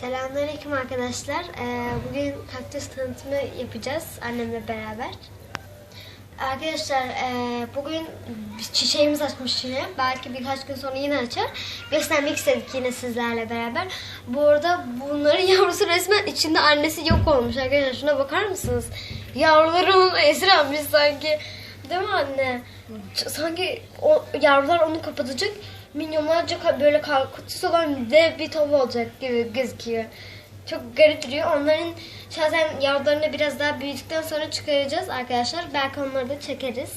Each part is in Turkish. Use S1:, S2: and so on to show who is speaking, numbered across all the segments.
S1: Selamünaleyküm arkadaşlar. Ee, bugün kaktüs tanıtımı yapacağız annemle beraber. Arkadaşlar ee, bugün çiçeğimiz açmış yine. Belki birkaç gün sonra yine açar. Göstermek istedik yine sizlerle beraber. Bu arada bunların yavrusu resmen içinde annesi yok olmuş arkadaşlar. Şuna bakar mısınız? Yavruları onu esir almış sanki. Değil mi anne? Sanki o yavrular onu kapatacak. Minyonlarca ka- böyle ka- kutusu olan dev bir tava olacak gibi gözüküyor. Çok garip duruyor. Onların şahsen yavrularını biraz daha büyüdükten sonra çıkaracağız arkadaşlar. Belki onları da çekeriz.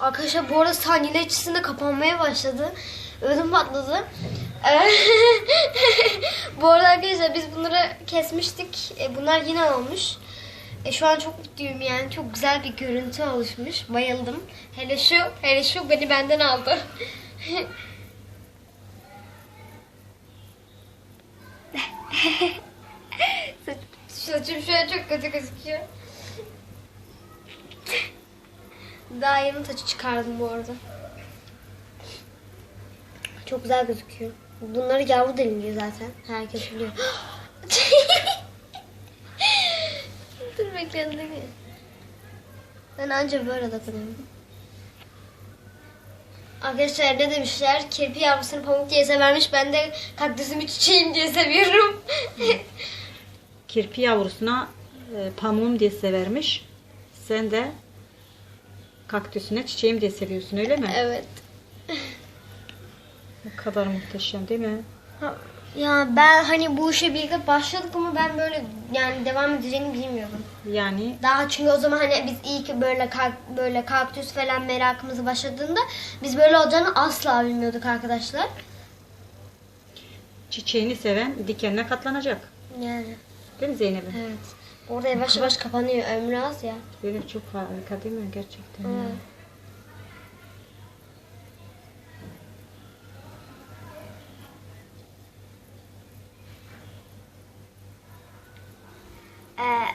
S1: Arkadaşlar bu arada saniyeler içerisinde kapanmaya başladı. Ödüm patladı. Bu arada arkadaşlar biz bunları kesmiştik. E, bunlar yine olmuş. E, şu an çok mutluyum yani. Çok güzel bir görüntü oluşmuş. Bayıldım. Hele şu, hele şu beni benden aldı. Saç- Saçım şu an çok kötü gözüküyor. Daha yeni saçı çıkardım bu arada. Çok güzel gözüküyor. Bunları yavru deniliyor zaten. Herkes biliyor. Dur bekle dur. Ben anca böyle dokunuyorum. Arkadaşlar ne demişler? Kirpi yavrusunu pamuk diye severmiş. Ben de kaktüsümü çiçeğim diye seviyorum.
S2: Kirpi yavrusuna e, pamuğum diye severmiş. Sen de kaktüsüne çiçeğim diye seviyorsun öyle mi?
S1: evet.
S2: Ne kadar muhteşem değil mi?
S1: Ha, Ya ben hani bu işe birlikte başladık ama ben böyle yani devam edeceğini bilmiyordum.
S2: Yani
S1: Daha çünkü o zaman hani biz ilk böyle kalk, böyle kaktüs falan merakımız başladığında biz böyle olacağını asla bilmiyorduk arkadaşlar.
S2: çiçeğini seven dikenine katlanacak.
S1: Yani
S2: Değil mi Zeynep'im?
S1: evet. Orada yavaş yavaş kapanıyor ömrü az ya.
S2: Böyle çok harika değil mi gerçekten? ya?
S1: Evet.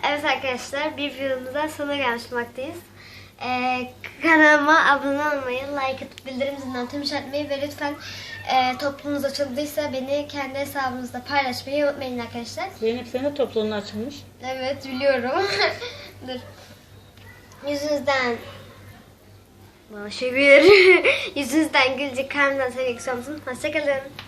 S1: Evet arkadaşlar bir videomuzdan sonuna gelmiş. Ee, kanalıma abone olmayı, like atıp bildirim zilini tüm etmeyi ve lütfen e, topluluğunuz açıldıysa beni kendi hesabınızda paylaşmayı unutmayın arkadaşlar.
S2: Zeynep senin de topluluğun açılmış.
S1: Evet biliyorum. Dur. Yüzünüzden Şükür. Yüzünüzden gülecek kalbimden sevgi musun? Hoşçakalın.